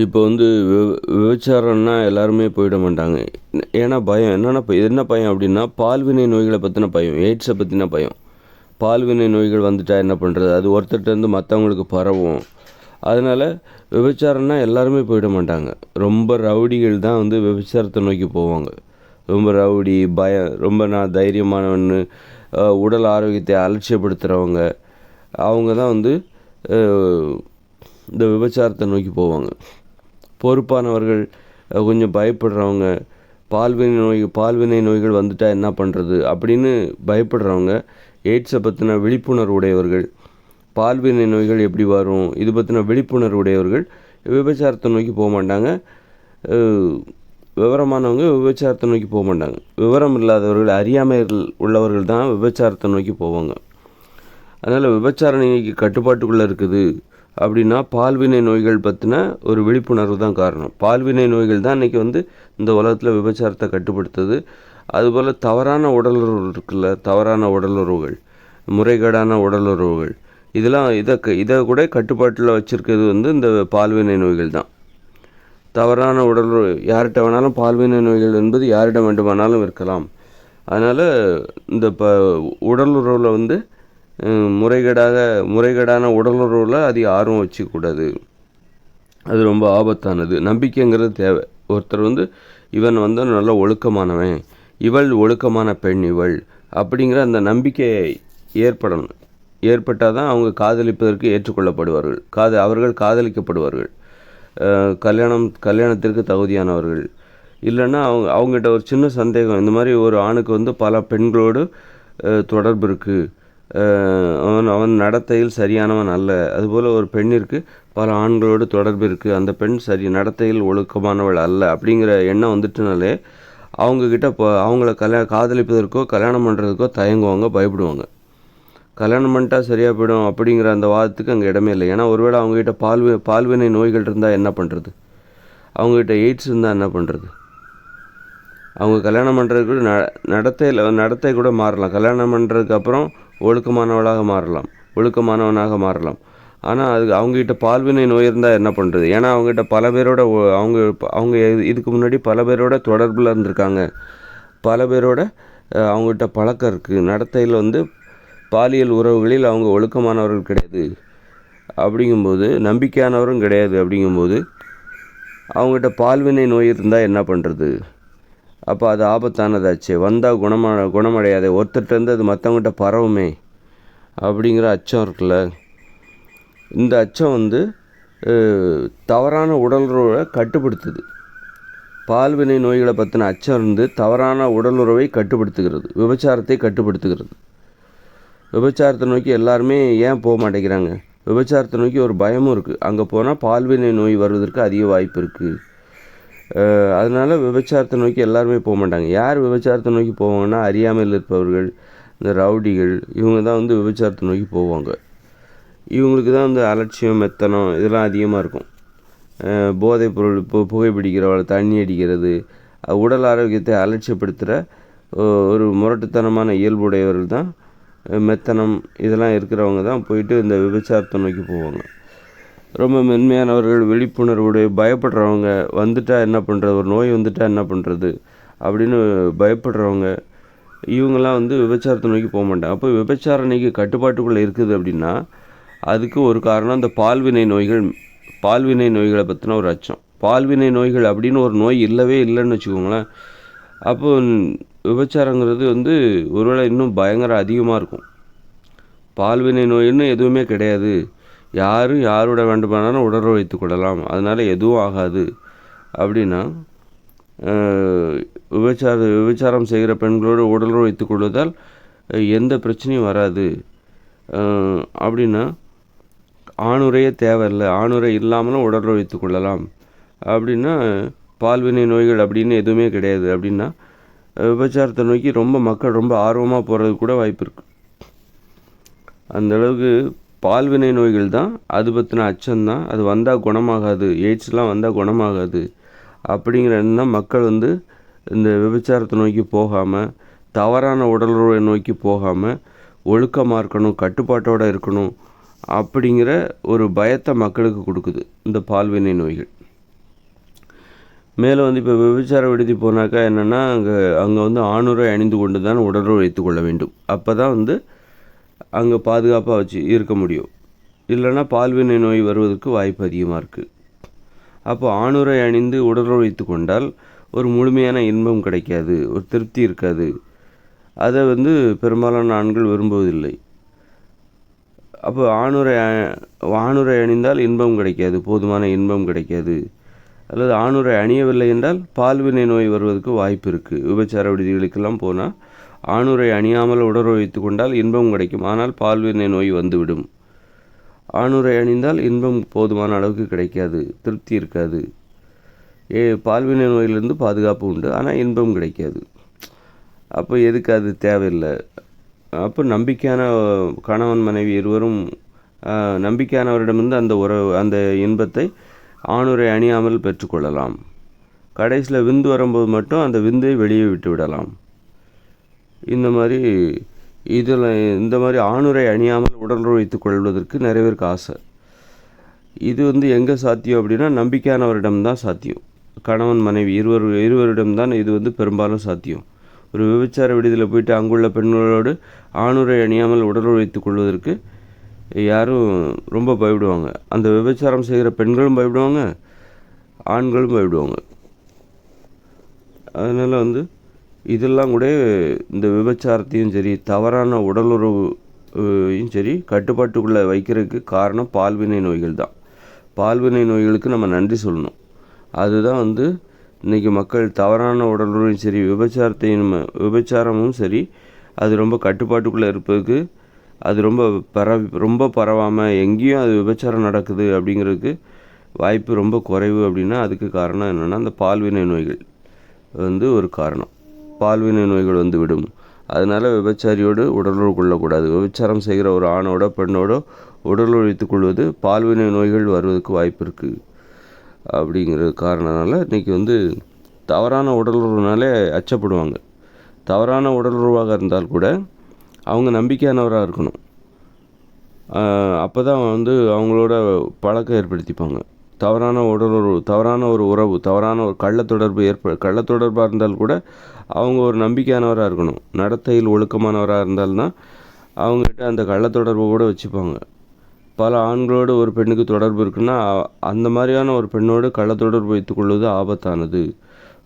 இப்போ வந்து விவ விபச்சாரம்னா எல்லாருமே போயிட மாட்டாங்க. ஏன்னா பயம் என்னென்னா என்ன பயம் அப்படின்னா பால்வினை நோய்களை பற்றின பயம் எய்ட்ஸை பற்றின பயம். பால்வினை நோய்கள் வந்துட்டா என்ன பண்ணுறது அது ஒருத்தர்கிட்டருந்து மற்றவங்களுக்கு பரவும். அதனால் விபச்சாரம்னா எல்லாருமே போயிட மாட்டாங்க. ரொம்ப ரவுடிகள் தான் வந்து விபச்சாரத்தை நோக்கி போவாங்க. ரொம்ப ரவுடி பயம் ரொம்ப நான் தைரியமானவன்னு உடல் ஆரோக்கியத்தை அலட்சியப்படுத்துகிறவங்க அவங்க தான் வந்து இந்த விபச்சாரத்தை நோக்கி போவாங்க. பொறுப்பானவர்கள் கொஞ்சம் பயப்படுறவங்க பால்வினை நோய் பால்வினை நோய்கள் வந்துட்டால் என்ன பண்ணுறது அப்படின்னு பயப்படுறவங்க எய்ட்ஸை பற்றின விழிப்புணர்வு உடையவர்கள் பால்வினை நோய்கள் எப்படி வரும் இது பற்றின விழிப்புணர்வு உடையவர்கள் விபச்சாரத்தை நோக்கி போக மாட்டாங்க. விவரமானவங்க விபச்சாரத்தை நோக்கி போக மாட்டாங்க. விவரம் இல்லாதவர்கள் அறியாமையில் உள்ளவர்கள் தான் விபச்சாரத்தை நோக்கி போவாங்க. அதனால் விபச்சார இன்னைக்கு கட்டுப்பாட்டுக்குள்ளே இருக்குது. அப்படின்னா பால்வினை நோய்கள் பற்றின ஒரு விழிப்புணர்வு தான் காரணம். பால்வினை நோய்கள் தான் இன்றைக்கி வந்து இந்த உலகத்தில் விபச்சாரத்தை கட்டுப்படுத்துது. அதுபோல் தவறான உடலுறவு இருக்குல்ல தவறான உடலுறவுகள் முறைகேடான உடலுறவுகள் இதெல்லாம் இதை க- இதை கூட கட்டுப்பாட்டில் வச்சுருக்கிறது வந்து இந்த பால்வினை நோய்கள் தான். தவறான உடலுறவு யார்கிட்ட வேணாலும் பால்வினை நோய்கள் என்பது யாரிடம் வேண்டுமானாலும் இருக்கலாம். அதனால் இந்த ப உடலுறவில் வந்து முறைகேடாக முறைகேடான உடலுறவில் அதிக ஆர்வம் வச்சுக்கூடாது. அது ரொம்ப ஆபத்தானது. நம்பிக்கைங்கிறது தேவை. ஒருத்தர் வந்து இவன் வந்து நல்ல ஒழுக்கமானவன். இவள் ஒழுக்கமான பெண் இவள். அப்படிங்கிற அந்த நம்பிக்கை ஏற்படணும். ஏற்பட்டால் தான் அவங்க காதலிப்பதற்கு ஏற்றுக்கொள்ளப்படுவார்கள். காது அவர்கள் காதலிக்கப்படுவார்கள். கல்யாணம் கல்யாணத்திற்கு தகுதியானவர்கள். இல்லைன்னா அவங்க அவங்ககிட்ட ஒரு சின்ன சந்தேகம். இந்த மாதிரி ஒரு ஆணுக்கு வந்து பல பெண்களோடு தொடர்பு இருக்குது அவன் அவன் நடத்தையில் சரியானவன் அல்ல. அதுபோல் ஒரு பெண்ணிற்கு பல ஆண்களோடு தொடர்பு இருக்குது அந்த பெண் சரி நடத்தையில் ஒழுக்கமானவள் அல்ல அப்படிங்கிற எண்ணம் வந்துட்டுனாலே அவங்கக்கிட்ட இப்போ அவங்கள கல்யா காதலிப்பதற்கோ கல்யாணம் பண்ணுறதுக்கோ தயங்குவாங்க பயப்படுவாங்க. கல்யாணம் பண்ணிட்டா சரியாக போயிடும் அப்படிங்கிற அந்த வாதத்துக்கு அங்கே இடமே இல்லை. ஏன்னா ஒருவேளை அவங்ககிட்ட பால்வி பால்வினை நோய்கள் இருந்தால் என்ன பண்ணுறது அவங்ககிட்ட எய்ட்ஸ் இருந்தால் என்ன பண்ணுறது அவங்க கல்யாணம் பண்ணுறதுக்கு ந நடத்தையில் நடத்தை கூட மாறலாம். கல்யாணம் பண்ணுறதுக்கு அப்புறம் ஒழுக்கமானவளாக மாறலாம். ஒழுக்கமானவனாக மாறலாம். ஆனால் அது அவங்ககிட்ட பால்வினை நோய் இருந்தால் என்ன பண்ணுறது ஏன்னா அவங்ககிட்ட பல பேரோட ஒ- அவங்க அவங்க இது- இதுக்கு முன்னாடி பல பேரோட தொடர்பில் இருந்திருக்காங்க. பல பேரோட அவங்ககிட்ட பழக்கம் இருக்குது நடத்தையில் வந்து பாலியல் உறவுகளில் அவங்க ஒழுக்கமானவர்கள் கிடையாது. அப்படிங்கும்போது நம்பிக்கையானவரும் கிடையாது. அப்படிங்கும்போது அவங்ககிட்ட பால்வினை நோய் இருந்தால் என்ன பண்ணுறது அப்போ அது ஆபத்தானதாச்சு. வந்தால் குணமா குணமடையாது. ஒருத்தர்கிட்டருந்து அது மற்றவங்ககிட்ட பரவுமே அப்படிங்கிற அச்சம் இருக்குல்ல. இந்த அச்சம் வந்து தவறான உடலுறவை கட்டுப்படுத்துது. பால்வினை நோய்களை பற்றின அச்சம் இருந்து தவறான உடலுறவை கட்டுப்படுத்துகிறது. விபச்சாரத்தை கட்டுப்படுத்துகிறது. விபச்சாரத்தை நோக்கி எல்லாருமே ஏன் போக மாட்டேங்கிறாங்க? விபச்சாரத்தை நோக்கி ஒரு பயமும் இருக்குது அங்கே போனால் பால்வினை நோய் வருவதற்கு அதிக வாய்ப்பு இருக்குது அதனால் விபச்சாரத்தை நோக்கி எல்லாருமே போக மாட்டாங்க. யார் விபச்சாரத்தை நோக்கி போவாங்கன்னா அறியாமையில் இருப்பவர்கள் இந்த ரவுடிகள் இவங்க தான் வந்து விபச்சாரத்தை நோக்கி போவாங்க. இவங்களுக்கு தான் வந்து அலட்சியம் மெத்தனம் இதெல்லாம் அதிகமாக இருக்கும். போதைப் பொருள் இப்போ புகைப்பிடிக்கிறவளை தண்ணி அடிக்கிறது உடல் ஆரோக்கியத்தை அலட்சியப்படுத்துகிற ஒரு முரட்டுத்தனமான இயல்புடையவர்கள் தான் மெத்தனம் இதெல்லாம் இருக்கிறவங்க தான் போயிட்டு இந்த விபச்சாரத்தை நோக்கி போவாங்க. ரொம்ப மென்மையானவர்கள் விழிப்புணர்வுடைய பயப்படுறவங்க வந்துட்டா என்ன பண்ணுறது ஒரு நோய் வந்துட்டா என்ன பண்ணுறது அப்படின்னு பயப்படுறவங்க இவங்கெல்லாம் வந்து விபச்சாரத்தை நோக்கி போக மாட்டாங்க. அப்போ விபச்சார இன்னைக்கு கட்டுப்பாட்டுக்குள்ளே இருக்குது அப்படின்னா அதுக்கு ஒரு காரணம் இந்த பால்வினை நோய்கள் பால்வினை நோய்களை பற்றின ஒரு அச்சம். பால்வினை நோய்கள் அப்படின்னு ஒரு நோய் இல்லவே இல்லைன்னு வச்சுக்கோங்களேன். அப்போ விபச்சாரங்கிறது வந்து ஒருவேளை இன்னும் பயங்கர அதிகமாக இருக்கும். பால்வினை நோயின்னு எதுவுமே கிடையாது. யாரும் யாரோட வேண்டுமானாலும் உடலுறவு வைத்து கொள்ளலாம். அதனால் எதுவும் ஆகாது. அப்படின்னா விபச்சார விபச்சாரம் செய்கிற பெண்களோடு உடலுறவு வைத்து கொள்வதால் எந்த பிரச்சனையும் வராது. அப்படின்னா ஆணுரையே தேவையில்லை. ஆணுரை இல்லாமலும் உடலுறவு வைத்து கொள்ளலாம். அப்படின்னா பால்வினை நோய்கள் அப்படின்னு எதுவுமே கிடையாது. அப்படின்னா விபச்சாரத்தை நோக்கி ரொம்ப மக்கள் ரொம்ப ஆர்வமாக போகிறதுக்கு கூட வாய்ப்பு இருக்குது அந்தளவுக்கு பால்வினை நோய்கள் தான் அது பற்றின அச்சம்தான் அது வந்தால் குணமாகாது எய்ட்ஸ்லாம் வந்தால் குணமாகாது அப்படிங்கிற எண்ணம் மக்கள் வந்து இந்த விபச்சாரத்தை நோக்கி போகாமல் தவறான உடலுறவை நோக்கி போகாமல் ஒழுக்கமாக இருக்கணும் கட்டுப்பாட்டோடு இருக்கணும் அப்படிங்கிற ஒரு பயத்தை மக்களுக்கு கொடுக்குது இந்த பால்வினை நோய்கள். மேலும் வந்து இப்போ விபச்சார விடுதி போனாக்கா என்னென்னா அங்கே அங்கே வந்து ஆணுரை அணிந்து கொண்டு தான் உடலுறவு வைத்துக்கொள்ள வேண்டும். அப்போ தான் வந்து அங்கே பாதுகாப்பாக வச்சு இருக்க முடியும். இல்லைன்னா பால்வினை நோய் வருவதற்கு வாய்ப்பு அதிகமாக இருக்குது அப்போ ஆணுரை அணிந்து உடலுறவு கொண்டால் ஒரு முழுமையான இன்பம் கிடைக்காது ஒரு திருப்தி இருக்காது. அதை வந்து பெரும்பாலான ஆண்கள் விரும்புவதில்லை. அப்போ ஆணுரை ஆணுரை அணிந்தால் இன்பம் கிடைக்காது போதுமான இன்பம் கிடைக்காது. அல்லது ஆணுரை அணியவில்லை என்றால் பால்வினை நோய் வருவதற்கு வாய்ப்பு இருக்குது விபச்சார விடுதிகளுக்கெல்லாம் போனால் ஆணுரை அணியாமல் உடற்பயித்து கொண்டால் இன்பம் கிடைக்கும். ஆனால் பால்வினை நோய் வந்துவிடும். ஆணுரை அணிந்தால் இன்பம் போதுமான அளவுக்கு கிடைக்காது. திருப்தி இருக்காது. ஏ பால்வினை நோயிலிருந்து பாதுகாப்பு உண்டு. ஆனால் இன்பம் கிடைக்காது. அப்போ எதுக்கு அது தேவையில்லை? அப்போ நம்பிக்கையான கணவன் மனைவி இருவரும் நம்பிக்கையானவரிடமிருந்து அந்த உறவு அந்த இன்பத்தை ஆணுரை அணியாமல் பெற்றுக்கொள்ளலாம். கடைசியில் விந்து வரும்போது மட்டும் அந்த விந்தை வெளியே விட்டு விடலாம். இந்த மாதிரி இதில் இந்த மாதிரி ஆணுரை அணியாமல் உடல் வைத்துக் கொள்வதற்கு நிறைய பேருக்கு ஆசை. இது வந்து எங்கே சாத்தியம் அப்படின்னா நம்பிக்கையானவரிடம் தான் சாத்தியம். கணவன் மனைவி இருவர் இருவரிடம்தான் இது வந்து பெரும்பாலும் சாத்தியம். ஒரு விபச்சார விடுதியில் போயிட்டு அங்குள்ள பெண்களோடு ஆணுரை அணியாமல் உடல் வைத்துக் கொள்வதற்கு யாரும் ரொம்ப பயப்படுவாங்க. அந்த விபச்சாரம் செய்கிற பெண்களும் பயப்படுவாங்க ஆண்களும் பயப்படுவாங்க. அதனால் வந்து இதெல்லாம் கூட இந்த விபச்சாரத்தையும் சரி தவறான உடலுறவையும் சரி கட்டுப்பாட்டுக்குள்ளே வைக்கிறதுக்கு காரணம் பால்வினை நோய்கள் தான். பால்வினை நோய்களுக்கு நம்ம நன்றி சொல்லணும். அதுதான் வந்து இன்றைக்கி மக்கள் தவறான உடலுறவும் சரி விபச்சாரத்தையும் விபச்சாரமும் சரி அது ரொம்ப கட்டுப்பாட்டுக்குள்ளே இருப்பதுக்கு அது ரொம்ப பரவி ரொம்ப பரவாமல் எங்கேயும் அது விபச்சாரம் நடக்குது அப்படிங்கிறதுக்கு வாய்ப்பு ரொம்ப குறைவு அப்படின்னா அதுக்கு காரணம் என்னென்னா அந்த பால்வினை நோய்கள் வந்து ஒரு காரணம். பால்வினை நோய்கள் வந்து விடும் அதனால் விபச்சாரியோடு உடலுறவு கொள்ளக்கூடாது. விபச்சாரம் செய்கிற ஒரு ஆணோட பெண்ணோட உடலுறவு கொள்வது பால்வினை நோய்கள் வருவதற்கு வாய்ப்பு இருக்குது அப்படிங்கிற காரணனால இன்றைக்கி வந்து தவறான உடலுறவுனாலே அச்சப்படுவாங்க. தவறான உடலுறவாக இருந்தால் கூட அவங்க நம்பிக்கையானவராக இருக்கணும். அப்போ தான் வந்து அவங்களோட பழக்கம் ஏற்படுத்திப்பாங்க. தவறான உடலுறவு தவறான ஒரு உறவு தவறான ஒரு கள்ள தொடர்பு ஏற்ப கள்ள தொடர்பாக இருந்தால் கூட அவங்க ஒரு நம்பிக்கையானவராக இருக்கணும். நடத்தையில் ஒழுக்கமானவராக இருந்தால்தான் அவங்ககிட்ட அந்த கள்ள தொடர்பு கூட வச்சுப்பாங்க. பல ஆண்களோடு ஒரு பெண்ணுக்கு தொடர்பு இருக்குன்னா அந்த மாதிரியான ஒரு பெண்ணோடு கள்ள தொடர்பு வைத்துக் கொள்வது ஆபத்தானது.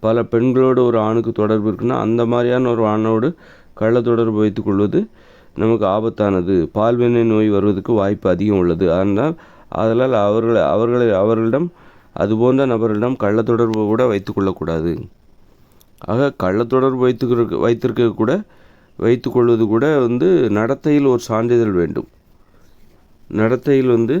பல பெண்களோடு ஒரு ஆணுக்கு தொடர்பு இருக்குன்னா அந்த மாதிரியான ஒரு ஆணோடு கள்ள தொடர்பு வைத்துக் கொள்வது நமக்கு ஆபத்தானது. பால்வினை நோய் வருவதற்கு வாய்ப்பு அதிகம் உள்ளது. அதனால் அதனால் அவர்களை அவர்களை அவர்களிடம் அதுபோன்ற நபர்களிடம் கள்ள தொடர்பு கூட வைத்துக் கொள்ளக்கூடாது. ஆக கள்ள தொடர்பு வைத்துக்கிற வைத்திருக்க கூட வைத்துக்கொள்வது கூட வந்து நடத்தையில் ஒரு சான்றிதழ் வேண்டும். நடத்தையில் வந்து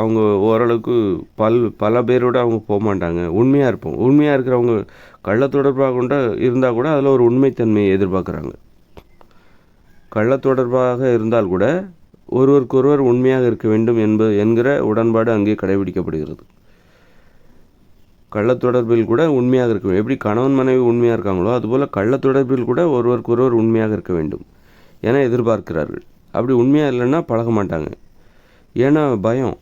அவங்க ஓரளவுக்கு பல் பல பேரோட அவங்க போக மாட்டாங்க. உண்மையாக இருப்போம். உண்மையாக இருக்கிறவங்க கள்ள தொடர்பாக கொண்ட இருந்தால் கூட அதில் ஒரு உண்மைத்தன்மையை எதிர்பார்க்குறாங்க. கள்ள தொடர்பாக இருந்தால் கூட ஒருவருக்கொருவர் உண்மையாக இருக்க வேண்டும் என்பது என்கிற உடன்பாடு அங்கே கடைபிடிக்கப்படுகிறது. கள்ள தொடர்பில் கூட உண்மையாக இருக்க வேண்டும். எப்படி கணவன் மனைவி உண்மையாக இருக்காங்களோ அதுபோல் கள்ள தொடர்பில் கூட ஒருவருக்கொருவர் உண்மையாக இருக்க வேண்டும் என எதிர்பார்க்கிறார்கள். அப்படி உண்மையாக இல்லைன்னா பழக மாட்டாங்க. ஏன்னா பயம்.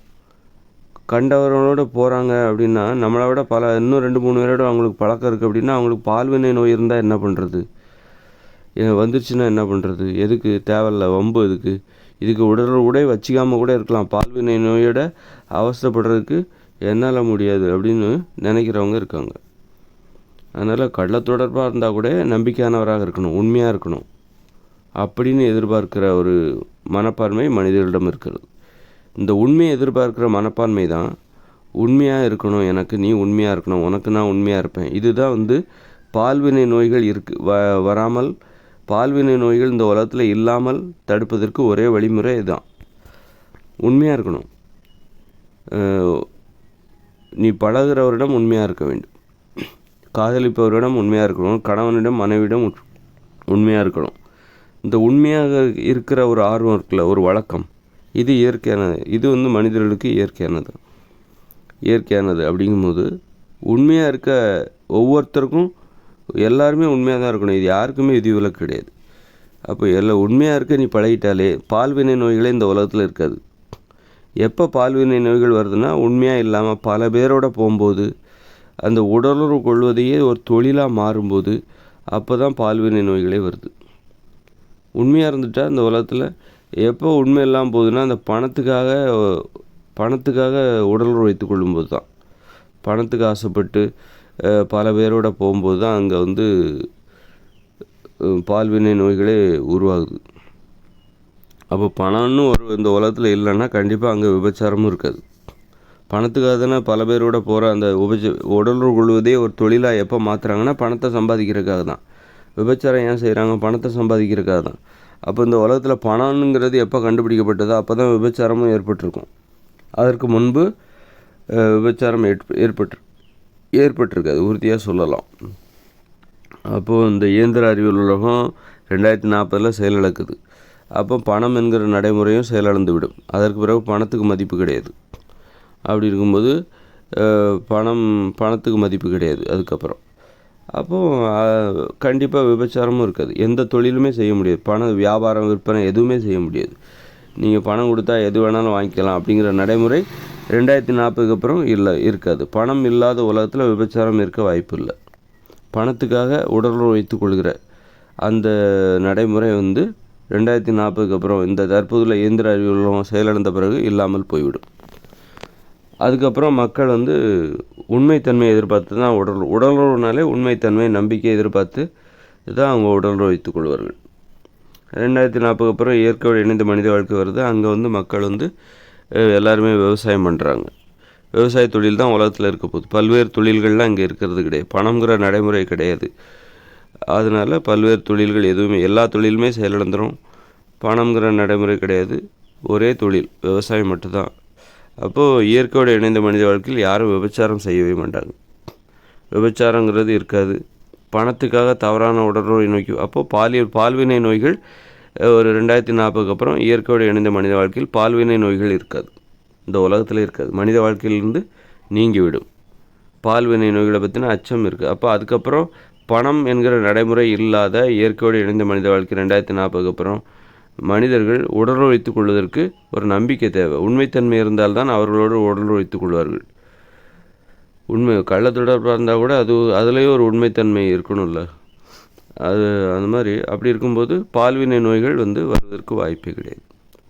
கண்டவர்களோட போகிறாங்க அப்படின்னா நம்மளை விட பல இன்னும் ரெண்டு மூணு பேரோட அவங்களுக்கு பழக்கம் இருக்குது அப்படின்னா அவங்களுக்கு பால்வினை நோய் இருந்தால் என்ன பண்ணுறது வந்துருச்சுன்னா என்ன பண்ணுறது எதுக்கு? தேவையில்ல வம்பு எதுக்கு? இதுக்கு உடல் உடை வச்சிக்காம கூட இருக்கலாம். பால்வினை நோயோட அவஸ்தைப்படுறதுக்கு என்னால் முடியாது அப்படின்னு நினைக்கிறவங்க இருக்காங்க. அதனால் கள்ள தொடர்பாக இருந்தால் கூட நம்பிக்கையானவராக இருக்கணும் உண்மையாக இருக்கணும் அப்படின்னு எதிர்பார்க்கிற ஒரு மனப்பான்மை மனிதர்களிடம் இருக்கிறது. இந்த உண்மையை எதிர்பார்க்கிற மனப்பான்மை தான் உண்மையாக இருக்கணும் எனக்கு நீ உண்மையாக இருக்கணும் உனக்கு நான் உண்மையாக இருப்பேன். இதுதான் வந்து பால்வினை நோய்கள் இருக்கு வ வராமல் பால்வினை நோய்கள் இந்த உலகத்தில் இல்லாமல் தடுப்பதற்கு ஒரே வழிமுறை இதுதான். உண்மையாக இருக்கணும். நீ பழகுறவரிடம் உண்மையாக இருக்க வேண்டும். காதலிப்பவரிடம் உண்மையாக இருக்கணும். கணவனிடம் மனைவியிடம் உண்- உண்மையாக இருக்கணும். இந்த உண்மையாக இருக்கிற ஒரு ஆர்வம் இருக்குல்ல ஒரு வழக்கம். இது இயற்கையானது. இது வந்து மனிதர்களுக்கு இயற்கையானது. இயற்கையானது அப்படிங்கும்போது உண்மையாக இருக்க ஒவ்வொருத்தருக்கும் எல்லாருமே உண்மையாக தான் இருக்கணும். இது யாருக்குமே விதிவிலக்கு கிடையாது. அப்போ எல்லாம் உண்மையாக இருக்க நீ பழகிட்டாலே பால்வினை நோய்களே இந்த உலகத்தில் இருக்காது. எப்போ பால்வினை நோய்கள் வருதுன்னா உண்மையாக இல்லாமல் பல பேரோட போகும்போது அந்த உடலுறவு கொள்வதையே ஒரு தொழிலாக மாறும்போது அப்போ தான் பால்வினை நோய்களே வருது. உண்மையாக இருந்துட்டால் இந்த உலகத்தில் எப்போ உண்மை இல்லாமல் போகுதுன்னா அந்த பணத்துக்காக பணத்துக்காக உடலுறவு வைத்து கொள்ளும்போது தான் பணத்துக்கு ஆசைப்பட்டு பல பேரோட போகும்போது தான் அங்கே வந்து பால்வினை நோய்களே உருவாகுது. அப்போ பணம்னு ஒரு இந்த உலகத்தில் இல்லைன்னா கண்டிப்பாக அங்கே விபச்சாரமும் இருக்காது. பணத்துக்காக தானே பல பேரோட போகிற அந்த உபச்ச உடல் கொள்வதே ஒரு தொழிலாக எப்போ மாற்றுறாங்கன்னா பணத்தை சம்பாதிக்கிறதுக்காக தான். விபச்சாரம் ஏன் செய்கிறாங்க பணத்தை சம்பாதிக்கிறதுக்காக தான். அப்போ இந்த உலகத்தில் பணம்ங்கிறது எப்போ கண்டுபிடிக்கப்பட்டதோ அப்போ தான் விபச்சாரமும் ஏற்பட்டிருக்கும். அதற்கு முன்பு விபச்சாரம் ஏற்ப ஏற்பட்டிருக்காது உறுதியாக சொல்லலாம். அப்போது இந்த இயந்திர அறிவியல் உலகம் ரெண்டாயிரத்தி நாற்பதில் செயலிழக்குது அப்போ பணம் என்கிற நடைமுறையும் செயலிழந்து விடும். அதற்கு பிறகு பணத்துக்கு மதிப்பு கிடையாது. அப்படி இருக்கும்போது பணம் பணத்துக்கு மதிப்பு கிடையாது அதுக்கப்புறம். அப்போது கண்டிப்பாக விபச்சாரமும் இருக்காது. எந்த தொழிலுமே செய்ய முடியாது. பணம் வியாபாரம் விற்பனை எதுவுமே செய்ய முடியாது. நீங்கள் பணம் கொடுத்தா எது வேணாலும் வாங்கிக்கலாம் அப்படிங்கிற நடைமுறை ரெண்டாயிரத்தி நாற்பதுக்கு அப்புறம் இல்லை இருக்காது. பணம் இல்லாத உலகத்தில் விபச்சாரம் இருக்க வாய்ப்பு இல்லை. பணத்துக்காக உடல் வைத்து கொள்கிற அந்த நடைமுறை வந்து ரெண்டாயிரத்தி நாற்பதுக்கு அப்புறம் இந்த தற்போதுள்ள இயந்திர அறிவியல் செயலடைந்த செயலிழந்த பிறகு இல்லாமல் போய்விடும். அதுக்கப்புறம் மக்கள் வந்து உண்மைத்தன்மையை எதிர்பார்த்து தான் உடல் உடலுறவுனாலே உண்மைத்தன்மை நம்பிக்கை எதிர்பார்த்து தான் அவங்க உடலுறவு வைத்துக் கொள்வார்கள். ரெண்டாயிரத்தி நாற்பதுக்கு அப்புறம் இயற்கையோடு இணைந்த மனித வாழ்க்கை வருது. அங்கே வந்து மக்கள் வந்து எல்லாருமே விவசாயம் பண்ணுறாங்க விவசாய தொழில் தான் உலகத்தில் இருக்க போகுது. பல்வேறு தொழில்கள்லாம் இங்கே இருக்கிறது கிடையாது. பணம்ங்கிற நடைமுறை கிடையாது. அதனால் பல்வேறு தொழில்கள் எதுவுமே எல்லா தொழிலுமே செயலிழந்துடும் பணம்ங்கிற நடைமுறை கிடையாது. ஒரே தொழில் விவசாயம் மட்டும்தான். அப்போது இயற்கையோடு இணைந்த மனித வாழ்க்கையில் யாரும் விபச்சாரம் செய்யவே மாட்டாங்க. விபச்சாரங்கிறது இருக்காது. பணத்துக்காக தவறான உடல்நோய் நோய்க்கு அப்போது பாலியல் பால்வினை நோய்கள் ஒரு ரெண்டாயிரத்தி நாற்பதுக்கு அப்புறம் இயற்கையோடு இணைந்த மனித வாழ்க்கையில் பால்வினை நோய்கள் இருக்காது. இந்த உலகத்தில் இருக்காது. மனித வாழ்க்கையிலிருந்து நீங்கிவிடும். பால்வினை நோய்களை பற்றின அச்சம் இருக்குது அப்போ அதுக்கப்புறம் பணம் என்கிற நடைமுறை இல்லாத இயற்கையோடு இணைந்த மனித வாழ்க்கை ரெண்டாயிரத்தி நாற்பதுக்கு அப்புறம் மனிதர்கள் உடல் வைத்துக் கொள்வதற்கு ஒரு நம்பிக்கை தேவை. உண்மைத்தன்மை இருந்தால்தான் அவர்களோடு உடல் வைத்துக் கொள்வார்கள். உண்மை கள்ள தொடர்பாக இருந்தால் கூட அது அதுலேயும் ஒரு உண்மைத்தன்மை இருக்கணும்ல. அது அந்த மாதிரி அப்படி இருக்கும்போது பால்வினை நோய்கள் வந்து வருவதற்கு வாய்ப்பே கிடையாது.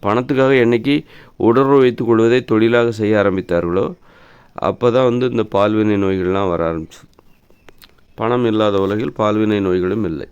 பணத்துக்காக என்னைக்கு உடலுறவு வைத்துக் கொள்வதை தொழிலாக செய்ய ஆரம்பித்தார்களோ அப்போ தான் வந்து இந்த பால்வினை நோய்கள்லாம் வர ஆரம்பிச்சு பணம் இல்லாத உலகில் பால்வினை நோய்களும் இல்லை.